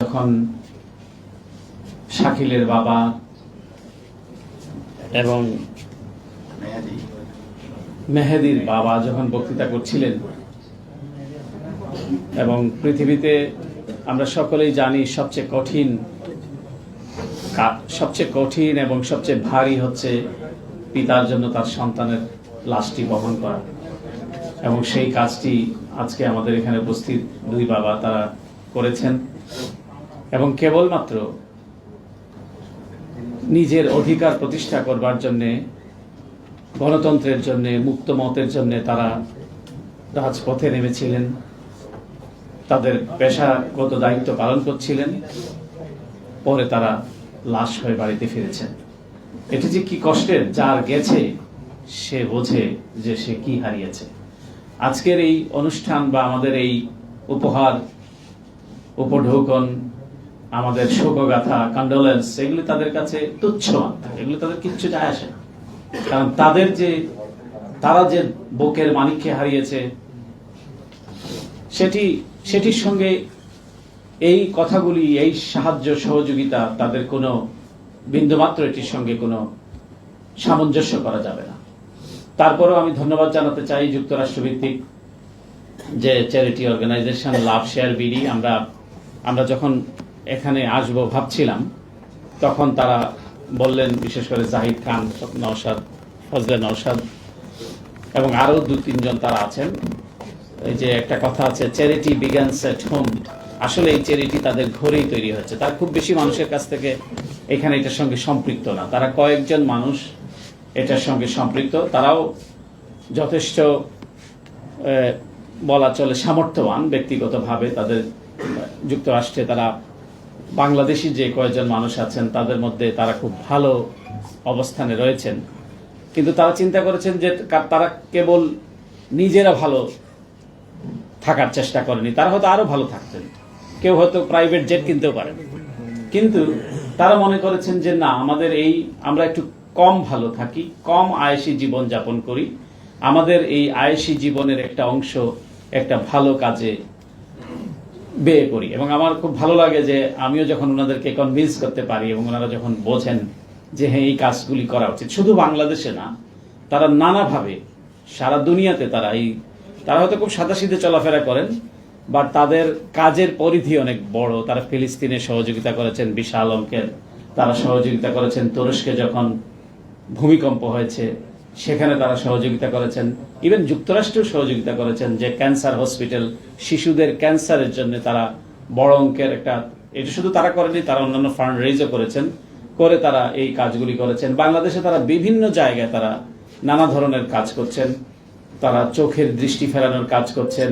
যখন শাকিলের বাবা এবং মেহেদির বাবা যখন বক্তৃতা করছিলেন এবং পৃথিবীতে আমরা সকলেই জানি সবচেয়ে কঠিন সবচেয়ে কঠিন এবং সবচেয়ে ভারী হচ্ছে পিতার জন্য তার সন্তানের লাশটি বহন করা। এবং সেই কাজটি আজকে আমাদের এখানে উপস্থিত দুই বাবা তারা করেছেন। এবং কেবলমাত্র নিজের অধিকার প্রতিষ্ঠা করবার জন্যে, গণতন্ত্রের জন্যে, মুক্ত মতের জন্যে তারা রাজপথে নেমেছিলেন। তাদের পেশাগত দায়িত্ব পালন করছিলেন। পরে তারা লাশ হয়ে বাড়িতে ফিরেছেন। এটি যে কি কষ্টের, যার গেছে, সে বোঝে যে সে কি হারিয়েছে। আজকের এই অনুষ্ঠান বা আমাদের এই উপহার, উপঢৌকন আমাদের শোকগাথা কন্ডোলেন্স এগুলি তাদের কাছে তুচ্ছ মাত্র। এগুলি তাদের কিচ্ছু যায় আসে না। কারণ তাদের যে, তারা যে বুকের মানিককে হারিয়েছে, সেটি, সেটির সঙ্গে এই কথাগুলি, এই সাহায্য, সহযোগিতা তাদের কোনো বিন্দুমাত্র এটির সঙ্গে কোনো সামঞ্জস্য করা যাবে না। তারপরও আমি ধন্যবাদ জানাতে চাই যুক্তরাষ্ট্রভিত্তিক যে charity organization love share BD. আমরা আমরা যখন এখানে আসব ভাবছিলাম। তখন তারা বললেন, বিশেষ করে জাহিদ খান, নওশাদ, ফজলে নওশাদ এবং আরও দু, তিনজন তারা আছেন। এই যে একটা কথা আছে চ্যারিটি বিগানস এট হোম আসলে এই চ্যারিটি তাদের ঘরেই তৈরি হয়েছে। তার খুব বেশি মানুষের কাছ থেকে এখানে এটার সঙ্গে সম্পৃক্ত না। তারা কয়েকজন মানুষ এটার সঙ্গে সম্পৃক্ত। তারাও যথেষ্ট বলা চলে সামর্থ্যবান, ব্যক্তিগতভাবে তাদের যুক্তরাষ্ট্রে তারা বাংলাদেশি যে কয়েকজন মানুষ আছেন, তাদের মধ্যে তারা খুব ভালো অবস্থানে রয়েছেন। কিন্তু তারা চিন্তা করেছেন যে তারা কেবল নিজেরা ভালো থাকার চেষ্টা করেনি, তারা হয়তো আরও ভালো থাকতেন। কেউ হয়তো প্রাইভেট জেট কিনতেও পারেন। কিন্তু তারা মনে করেছেন যে না, আমাদের এই আমরা একটু কম ভালো থাকি, কম আয়েসি জীবন যাপন করি। আমাদের এই আয়েসি জীবনের একটা অংশ একটা ভালো কাজে ব্যয় করি। এবং আমার খুব ভালো লাগে যে আমিও যখন ওনাদেরকে কনভিন্স করতে পারি এবং ওনারা যখন বোঝেন যে হ্যাঁ এই কাজগুলি করা উচিত, শুধু বাংলাদেশে না, তারা নানাভাবে সারা দুনিয়াতে তারা এই তারা হয়তো খুব সাদাসিধে চলাফেরা করেন বাট তাদের কাজের পরিধি অনেক বড়। তারা ফিলিস্তিনে সহযোগিতা করেছেন, বিশাল অঙ্কের। তারা সহযোগিতা করেছেন তুরস্কে যখন ভূমিকম্প হয়েছে। সেখানে তারা সহযোগিতা করেছেন। ইভেন যুক্তরাষ্ট্রেও সহযোগিতা করেছেন যে ক্যান্সার হসপিটাল শিশুদের ক্যান্সারের জন্য তারা বড় অঙ্কের একটা এটা শুধু তারা করেনি, তারা অন্যান্য ফান্ড রেজও করেছেন, করে তারা এই কাজগুলি করেছেন। বাংলাদেশে তারা বিভিন্ন জায়গায় তারা নানা ধরনের কাজ করছেন। তারা চোখের দৃষ্টি ফেরানোর কাজ করছেন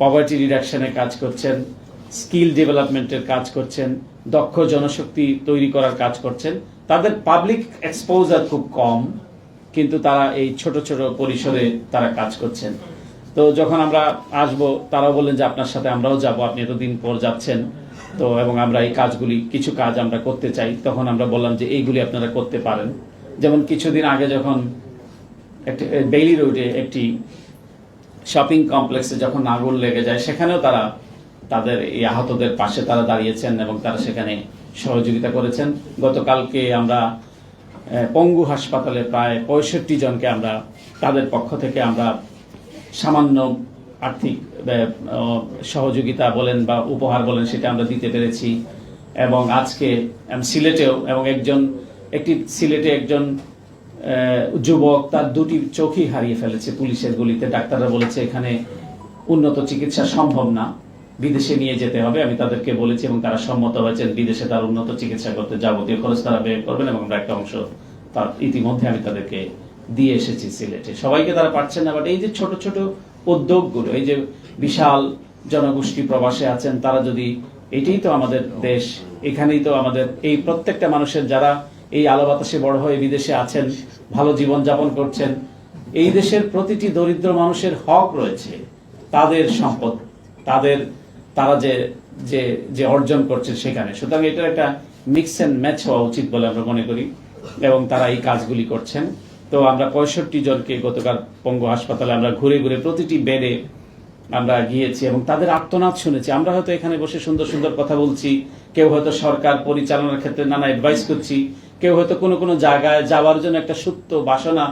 পভার্টি রিডাকশনের কাজ করছেন স্কিল ডেভেলপমেন্টের কাজ করছেন, দক্ষ জনশক্তি তৈরি করার কাজ করছেন। তাদের পাবলিক এক্সপোজার খুব কম। কিন্তু তারা এই ছোট ছোট পরিসরে তারা কাজ করছেন। তো যখন আমরা আসব, তারাও বললেন যে আপনার সাথে আমরাও যাব, আপনি এতদিন পর যাচ্ছেন। তো এবং আমরা এই কাজগুলি, কিছু কাজ আমরা করতে চাই। তখন আমরা বললাম যে এইগুলি আপনারা করতে পারেন। যেমন কিছুদিন আগে যখন একটি বেইলি রোডে একটি শপিং কমপ্লেক্সে যখন আগুন লেগে যায়, সেখানেও তারা তাদের এই আহতদের পাশে তারা দাঁড়িয়েছেন এবং তারা সেখানে সহযোগিতা করেছেন। গতকালকে আমরা পঙ্গু হাসপাতালে প্রায় পঁয়ষট্টি জনকে আমরা তাদের পক্ষ থেকে আমরা সামান্য আর্থিক সহযোগিতা বলেন বা উপহার বলেন সেটা আমরা দিতে পেরেছি। এবং আজকে সিলেটেও এবং একজন, একটি সিলেটে একজন যুবক তার দুটি চোখই হারিয়ে ফেলেছে পুলিশের গুলিতে। ডাক্তাররা বলেছে এখানে উন্নত চিকিৎসা সম্ভব না। বিদেশে নিয়ে যেতে হবে। আমি তাদেরকে বলেছি এবং তারা সম্মত হয়েছেন, বিদেশে তার উন্নত চিকিৎসা করতে যাবতীয় খরচ তারা ব্যয় করবেন এবং আমরা একটা অংশ তার ইতিমধ্যে আমি তাদেরকে দিয়ে এসেছি সিলেটে। সবাইকে তারা পারছেন না বাট এই যে ছোট ছোট উদ্যোগগুলো, এই যে বিশাল জনগোষ্ঠী প্রবাসে আছেন, তারা যদি এটাই তো আমাদের দেশ, এখানেই তো আমাদের এই প্রত্যেকটা মানুষের যারা এই আলো বাতাসে বড় হয়ে বিদেশে আছেন, ভালো জীবন যাপন করছেন, এই দেশের প্রতিটি দরিদ্র মানুষের হক রয়েছে। তাদের সম্পদ, তাদের তারা যে যে যে অর্জন করছে সেখানে। সুতরাং এটার একটা মিক্স অ্যান্ড ম্যাচ হওয়া উচিত বলে আমরা মনে করি এবং তারা এই কাজগুলি করছেন। তো আমরা পঁয়ষট্টি জনকে গতকাল পঙ্গু হাসপাতালে আমরা ঘুরে ঘুরে প্রতিটি বেডে আমরা গিয়েছি এবং তাদের আত্মনাদ শুনেছি। আমরা হয়তো এখানে বসে সুন্দর সুন্দর কথা বলছি, কেউ হয়তো সরকার পরিচালনার ক্ষেত্রে নানা অ্যাডভাইস করছি, কেউ হয়তো কোনো কোনো জায়গায় যাওয়ার জন্য একটা সুপ্ত বাসনা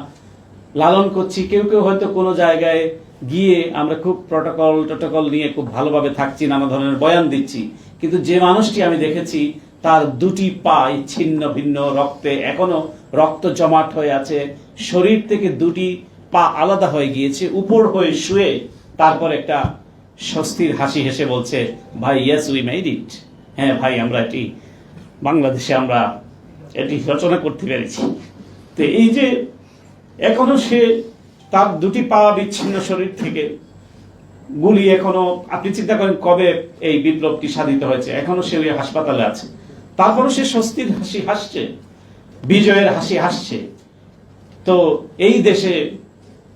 লালন করছি, কেউ কেউ হয়তো কোনো জায়গায় গিয়ে আমরা খুব প্রটোকল টোটোকল নিয়ে খুব ভালোভাবে থাকছি, নানা ধরনের বয়ান দিচ্ছি। কিন্তু যে মানুষটি আমি দেখেছি, তার দুটি পাই ছিন্ন ভিন্ন রক্তে এখনও রক্ত জমাট হয়ে আছে। শরীর থেকে দুটি পা আলাদা হয়ে গিয়েছে, উপর হয়ে শুয়ে তারপর একটা স্বস্তির হাসি হেসে বলছে, ভাই ইয়েস উই মেড ইট হ্যাঁ ভাই, আমরা এটি বাংলাদেশে আমরা এটি রচনা করতে পেরেছি। তো এই যে এখনও সে তার দুটি পা বিচ্ছিন্ন শরীর থেকে গুলি এখনও, আপনি চিন্তা করেন কবে এই বিপ্লবটি সাধিত হয়েছে? এখনও সে ওই হাসপাতালে আছে। তারপরও সে স্বস্তির হাসি হাসছে, বিজয়ের হাসি হাসছে। তো এই দেশে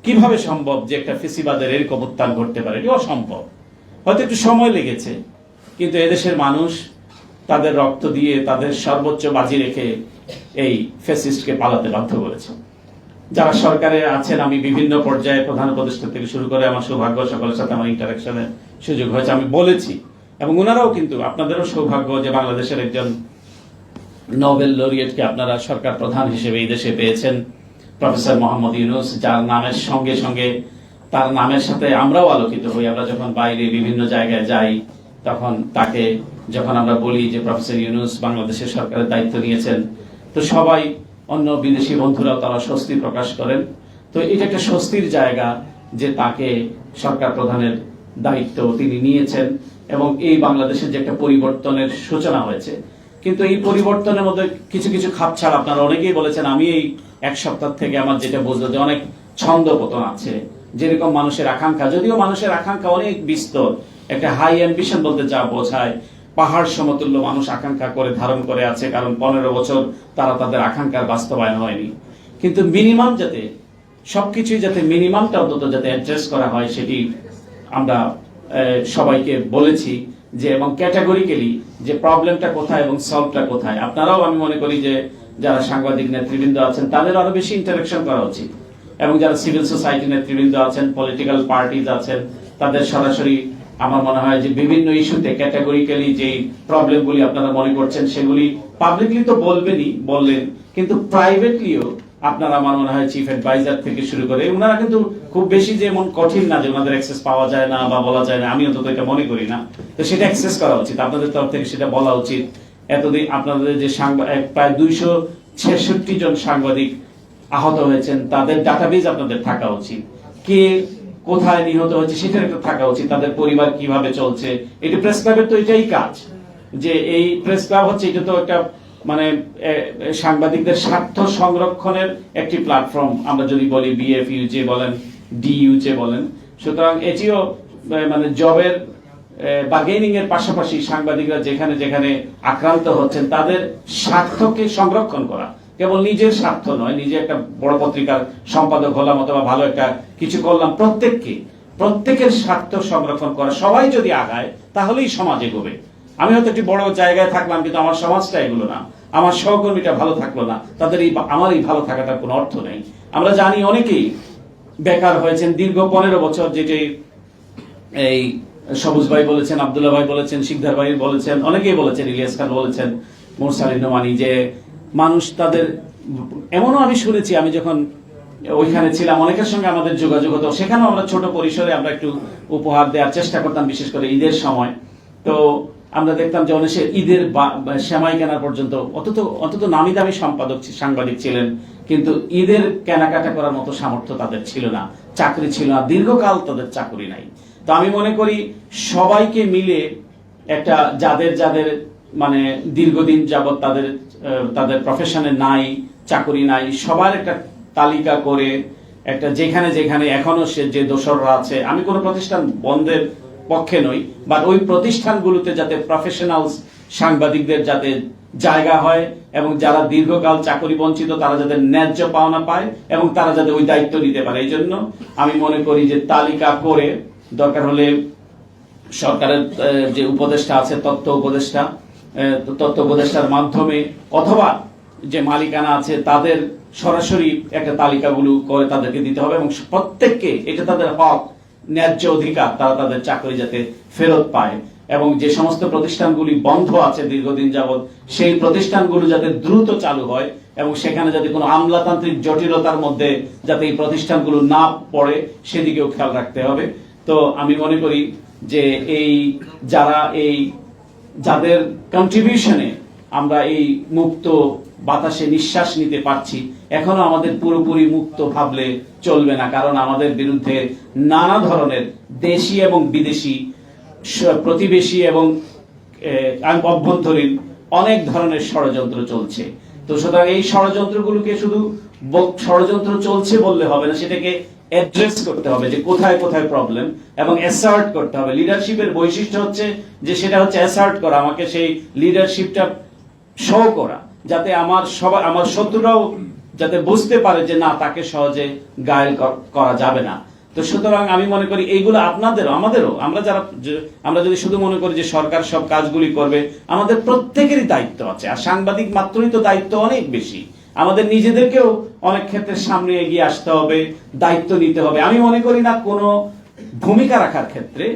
কীভাবে সম্ভব যে একটা ফেসিবাদের এরকম উত্থান ঘটতে পারে? এটি অসম্ভব। হয়তো একটু সময় লেগেছে, কিন্তু এদেশের মানুষ তাদের রক্ত দিয়ে তাদের সর্বোচ্চ বাজি রেখে এই ফেসিস্টকে পালাতে বাধ্য করেছে। যারা সরকারে আছেন, আমি বিভিন্ন পর্যায়ে প্রধান উপদেষ্টা থেকে শুরু করে আমার সৌভাগ্য, সকলের সাথে আমার ইন্টারাকশনের সুযোগ হয়েছে, আমি বলেছি। এবং ওনারাও কিন্তু, আপনাদেরও সৌভাগ্য যে বাংলাদেশের একজন নোবেল লরিয়েটকে আপনারা সরকার প্রধান হিসেবে এই দেশে পেয়েছেন, প্রফেসর মোহাম্মদ ইউনুস, যার নামের সঙ্গে সঙ্গে তার নামের সাথে আমরাও আলোকিত হই। আমরা যখন বাইরে বিভিন্ন জায়গায় যাই, তখন তাকে যখন আমরা বলি যে প্রফেসর ইউনুস বাংলাদেশের সরকারের দায়িত্ব নিয়েছেন, তো সবাই অন্য বিদেশি বন্ধুরাও তারা স্বস্তি প্রকাশ করেন। তো এটা একটা স্বস্তির জায়গা যে তাকে সরকার প্রধানের দায়িত্ব তিনি নিয়েছেন এবং এই বাংলাদেশের যে একটা পরিবর্তনের সূচনা হয়েছে। কিন্তু এই পরিবর্তনের মধ্যে কিছু কিছু খাপছাড় আপনারা অনেকেই বলেছেন, আমি এই এক সপ্তাহ থেকে আমার যেটা বুঝলো যে অনেক ছন্দ পতন আছে, যেরকম মানুষের আকাঙ্ক্ষা। যদিও মানুষের আকাঙ্ক্ষা অনেক বিস্তর, একটা হাই অ্যাম্বিশন বলতে যা বোঝায় পাহাড় সমতুল্য মানুষ আকাঙ্ক্ষা করে ধারণ করে আছে, কারণ পনেরো বছর তারা তাদের আকাঙ্ক্ষার বাস্তবায়ন হয়নি। কিন্তু মিনিমাম যাতে, সবকিছুই যাতে মিনিমামটা অন্তত যাতে অ্যাড্রেস করা হয়, সেটি আমরা সবাইকে বলেছি যে, এবং ক্যাটাগরিক্যালি যে প্রবলেমটা কোথায় এবং সলভটা কোথায়। আপনারাও আমি মনে করি যে, যারা সাংবাদিক নেতৃবৃন্দ আছেন, তাদের আরও বেশি ইন্টারাকশন করা উচিত। এবং যারা সিভিল সোসাইটি নেতৃবৃন্দ আছেন পলিটিক্যাল পার্টিজ আছেন, তাদের সরাসরি আমার মনে হয় যে বিভিন্ন ইস্যুতে ক্যাটাগরিক্যালি যে প্রবলেমগুলি আপনারা মনে করছেন, সেগুলি পাবলিকলি তো বলবেনই, বললেন, কিন্তু প্রাইভেটলিও আপনার আমার মনে হয় চিফ অ্যাডভাইজার থেকে শুরু করে ওনারা কিন্তু খুব বেশি যে এমন কঠিন না যে ওনাদের অ্যাক্সেস পাওয়া যায় না বা বলা যায় না, আমি অন্তত এটা মনে করি না। তো সেটা অ্যাক্সেস করা উচিত, আপনাদের তরফ থেকে সেটা বলা উচিত। এতদিন আপনাদের যে সাংবা- এক প্রায় দুইশো ছেষট্টি জন সাংবাদিক আহত হয়েছেন, তাদের ডাটাবেজ আপনাদের থাকা উচিত। কে কোথায় নিহত হয়েছে সেটার একটা থাকা উচিত, তাদের পরিবার কীভাবে চলছে। এটি প্রেস ক্লাবের তো এটাই কাজ, যে এই প্রেস ক্লাব হচ্ছে, এটা তো একটা মানে সাংবাদিকদের স্বার্থ সংরক্ষণের একটি প্ল্যাটফর্ম আমরা যদি বলি বিএফইউ যে বলেন ডিইউ যে বলেন। সুতরাং এটিও মানে জবের বার্গেনিং এর পাশাপাশি সাংবাদিকরা যেখানে যেখানে আক্রান্ত হচ্ছেন, তাদের স্বার্থকে সংরক্ষণ করা। কেবল নিজের স্বার্থ নয়, নিজে একটা বড় পত্রিকার সম্পাদক হলাম অথবা ভালো একটা কিছু করলাম, প্রত্যেককে, প্রত্যেকের স্বার্থ সংরক্ষণ করা সবাই যদি আগায়, তাহলেই সমাজ এগোবে। আমি হয়তো একটি বড় জায়গায় থাকলাম, কিন্তু আমার সমাজটা এগুলো না। আমার সহকর্মীটা ভালো থাকল না। তাদের এই আমার এই ভালো থাকাটার কোনো অর্থ নেই। আমরা জানি অনেকেই বেকার হয়েছেন, দীর্ঘ পনেরো বছর যেটি এই সবুজ ভাই বলেছেন, আবদুল্লাহ ভাই বলেছেন, শিকদার ভাই বলেছেন, অনেকেই বলেছেন, ইলিয়াস খান বলেছেন, মোরসালিন নোমানি যে মানুষ তাদের, এমনও আমি শুনেছি, আমি যখন ওইখানে ছিলাম, অনেকের সঙ্গে আমাদের যোগাযোগ হতো। সেখানেও আমরা ছোট পরিসরে আমরা একটু উপহার দেওয়ার চেষ্টা করতাম, বিশেষ করে ঈদের সময়। তো আমরা দেখতাম যে অনেকে ঈদের সেমাই কেনা পর্যন্ত, অন্তত অন্তত নামি দামি সম্পাদক সাংবাদিক ছিলেন, কিন্তু ঈদের কেনাকাটা করার মতো সামর্থ্য তাদের ছিল না, চাকরি ছিল না, দীর্ঘকাল তাদের চাকরি নাই। তো আমি মনে করি সবাইকে মিলে একটা যাদের যাদের মানে দীর্ঘদিন যাবৎ তাদের তাদের প্রফেশনে নাই, চাকরি নাই, সবার একটা তালিকা করে একটা যেখানে যেখানে এখনও সে যে দোসররা আছে, আমি কোনো প্রতিষ্ঠান বন্ধের পক্ষে নই বা ওই প্রতিষ্ঠানগুলোতে যাতে প্রফেশনাল সাংবাদিকদের যাতে জায়গা হয় এবং যারা দীর্ঘকাল চাকরি বঞ্চিত, তারা যাতে ন্যায্য পাওনা পায় এবং তারা যাতে ওই দায়িত্ব নিতে পারে। এই জন্য আমি মনে করি যে তালিকা করে দরকার হলে সরকারের যে উপদেষ্টা আছে তথ্য উপদেষ্টা উপদেষ্টার মাধ্যমে, অথবা যে মালিকানা আছে, তাদের সরাসরি একটা তালিকাগুলো করে তাদেরকে দিতে হবে এবং প্রত্যেককে এটা তাদের হক, ন্যায্য অধিকার, তারা তাদের চাকরি যাতে ফেরত পায়। এবং যে সমস্ত প্রতিষ্ঠানগুলি বন্ধ আছে দীর্ঘদিন যাবৎ, সেই প্রতিষ্ঠানগুলো যাতে দ্রুত চালু হয় এবং সেখানে যাতে কোনো আমলাতান্ত্রিক জটিলতার মধ্যে যাতে এই প্রতিষ্ঠানগুলো না পড়ে, সেদিকেও খেয়াল রাখতে হবে। তো আমি মনে করি যে এই, যারা এই যাদের কন্ট্রিবিউশনে আমরা এই মুক্ত বাতাসে নিঃশ্বাস নিতে পারছি, এখনও আমাদের পুরোপুরি মুক্ত ভাবলে চলবে না, কারণ আমাদের বিরুদ্ধে নানা ধরনের দেশি এবং বিদেশি প্রতিবেশী এবং অভ্যন্তরীণ অনেক ধরনের ষড়যন্ত্র চলছে। তো সুতরাং এই ষড়যন্ত্রগুলোকে শুধু ষড়যন্ত্র চলছে বললে হবে না, সেটাকে অ্যাড্রেস করতে হবে যে কোথায় কোথায় প্রবলেম এবং অ্যাসার্ট করতে হবে। লিডারশিপের বৈশিষ্ট্য হচ্ছে যে সেটা হচ্ছে অ্যাসার্ট করা, আমাকে সেই লিডারশিপটা শো করা, যাতে আমার সবাই আমার শত্রুরাও যাতে বুঝতে পারে যে না, তাকে সহজে গায়েল করা যাবে না। তো সুতরাং আমি মনে করি এইগুলো আপনাদেরও, আমাদেরও, আমরা যারা আমরা যদি শুধু মনে করি যে সরকার সব কাজগুলি করবে, আমাদের প্রত্যেকেরই দায়িত্ব আছে। আর সাংবাদিক মাত্রই তো দায়িত্ব অনেক বেশি। আমাদের নিজেদেরকেও অনেক ক্ষেত্রে সামনে এগিয়ে আসতে হবে, দায়িত্ব নিতে হবে। আমি মনে করি না কোনো ভূমিকা রাখার ক্ষেত্রে,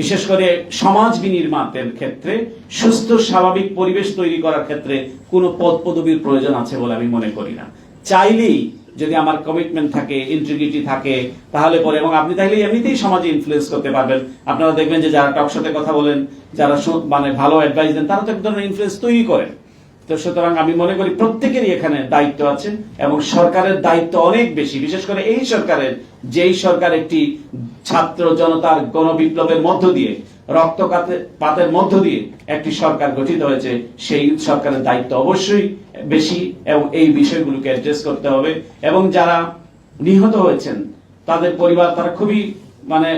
বিশেষ করে সমাজ বিনির্মাণের ক্ষেত্রে, সুস্থ, স্বাভাবিক পরিবেশ তৈরি করার ক্ষেত্রে কোনো পদ পদবীর প্রয়োজন আছে বলে আমি মনে করি না। চাইলেই যদি আমার কমিটমেন্ট থাকে ইন্টিগ্রিটি থাকে, তাহলে পরে, এবং আপনি তাহলে এমনিতেই সমাজে ইনফ্লুয়েন্স করতে পারবেন। আপনারা দেখবেন যে যারা টক সাথে কথা বলেন, যারা মানে ভালো অ্যাডভাইস দেন, তারা তো এক ধরনের ইনফ্লুয়েন্স তৈরি করেন। তো সুতরাং আমি মনে করি প্রত্যেকেরই এখানে দায়িত্ব আছে এবং সরকারের দায়িত্ব অনেক বেশি, বিশেষ করে এই সরকারের, যেই সরকার একটি ছাত্র জনতার গণবিপ্লবের মধ্য দিয়ে, রক্তপাতের, পাতের মধ্য দিয়ে একটি সরকার গঠিত হয়েছে, সেই সরকারের দায়িত্ব অবশ্যই বেশি এবং এই বিষয়গুলোকে অ্যাড্রেস করতে হবে এবং যারা নিহত হয়েছেন, তাদের পরিবার তারা খুবই মানে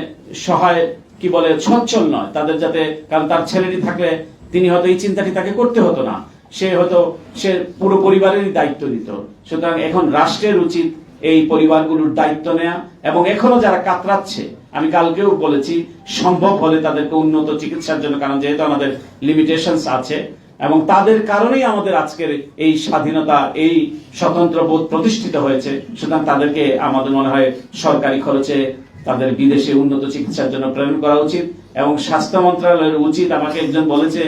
সহায়, কি বলে, সচ্ছল নয়। তাদের যাতে, কারণ তার ছেলেটি থাকলে তিনি হয়তো এই চিন্তাটি তাকে করতে হতো না। সে হয়তো, সে পুরো পরিবারেরই দায়িত্ব দিত। সুতরাং এখন রাষ্ট্রের উচিত এই পরিবারগুলোর দায়িত্ব নেয়া এবং এখনও যারা কাতরাচ্ছে, আমি কালকেও বলেছি, সম্ভব হলে তাদেরকে উন্নত চিকিৎসার জন্য, কারণ যেহেতু আমাদের লিমিটেশনস আছে, এবং তাদের কারণেই আমাদের আজকের এই স্বাধীনতা, এই স্বতন্ত্র বোধ প্রতিষ্ঠিত হয়েছে, সুতরাং তাদেরকে আমাদের মনে হয় সরকারি খরচে তাদের বিদেশে উন্নত চিকিৎসার জন্য প্রেরণ করা উচিত এবং স্বাস্থ্য মন্ত্রণালয়ের উচিত আমাকে একজন বলেছে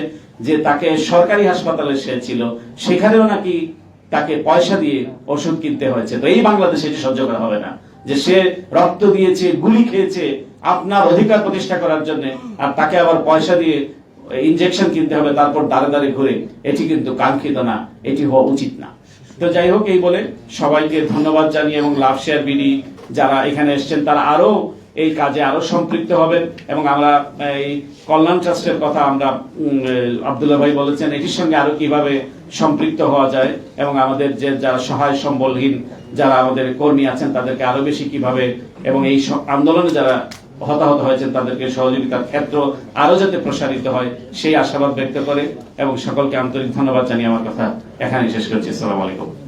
যে তাকে সরকারি হাসপাতালে সে ছিল, সেখানেও নাকি তাকে পয়সা দিয়ে ওষুধ কিনতে হয়েছে। তো এই বাংলাদেশে এটি সহ্য করা হবে না, যে সে রক্ত দিয়েছে, গুলি খেয়েছে, আপনার অধিকার প্রতিষ্ঠা করার জন্য, আর তাকে আবার পয়সা দিয়ে ইনজেকশন কিনতে হবে, তারপর দাঁড়ে দাঁড়ে ঘুরে। এটি কিন্তু কাঙ্ক্ষিত না, এটি হওয়া উচিত না। তো যাই হোক, এই বলে সবাইকে ধন্যবাদ জানিয়ে এবং লাভ শেয়ার বিডি যারা এখানে এসেছেন, তারা আরও এই কাজে আরও সম্পৃক্ত হবেন এবং আমরা, এই কল্যাণ ট্রাস্টের কথা আমরা আব্দুল্লাহ ভাই বলেছেন, এটির সঙ্গে আরও কীভাবে সম্পৃক্ত হওয়া যায় এবং আমাদের যে, যারা সহায় সম্বলহীন, যারা আমাদের কর্মী আছেন, তাদেরকে আরও বেশি কীভাবে এবং এই আন্দোলনে যারা হতাহত হয়েছেন, তাদেরকে সহযোগিতার ক্ষেত্র আরও যাতে প্রসারিত হয়, সেই আশাবাদ ব্যক্ত করে এবং সকলকে আন্তরিক ধন্যবাদ জানিয়ে আমার কথা এখানে শেষ করছি। আসসালামু আলাইকুম।